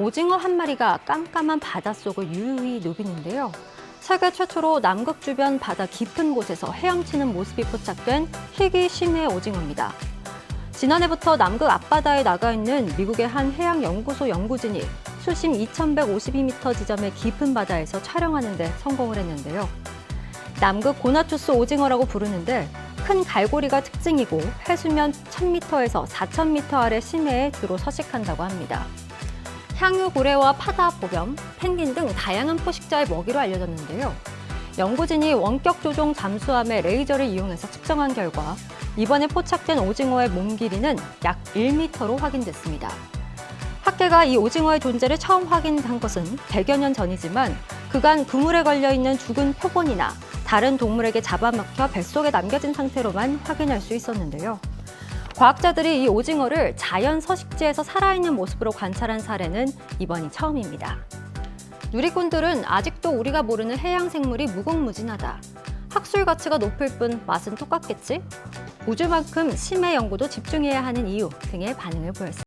오징어 한 마리가 깜깜한 바닷속을 유유히 누비는데요. 세계 최초로 남극 주변 바다 깊은 곳에서 헤엄치는 모습이 포착된 희귀 심해 오징어입니다. 지난해부터 남극 앞바다에 나가 있는 미국의 한 해양 연구소 연구진이 수심 2,152m 지점의 깊은 바다에서 촬영하는 데 성공을 했는데요. 남극 고나투스 오징어라고 부르는데 큰 갈고리가 특징이고 해수면 1000m에서 4000m 아래 심해에 주로 서식한다고 합니다. 향유 고래와 파다 보겸, 펭귄 등 다양한 포식자의 먹이로 알려졌는데요. 연구진이 원격 조종 잠수함의 레이저를 이용해서 측정한 결과 이번에 포착된 오징어의 몸 길이는 약 1m로 확인됐습니다. 학계가 이 오징어의 존재를 처음 확인한 것은 100여 년 전이지만 그간 그물에 걸려 있는 죽은 표본이나 다른 동물에게 잡아먹혀 뱃속에 남겨진 상태로만 확인할 수 있었는데요. 과학자들이 이 오징어를 자연 서식지에서 살아있는 모습으로 관찰한 사례는 이번이 처음입니다. 누리꾼들은 아직도 우리가 모르는 해양 생물이 무궁무진하다. 학술 가치가 높을 뿐 맛은 똑같겠지? 우주만큼 심해 연구도 집중해야 하는 이유 등의 반응을 보였습니다.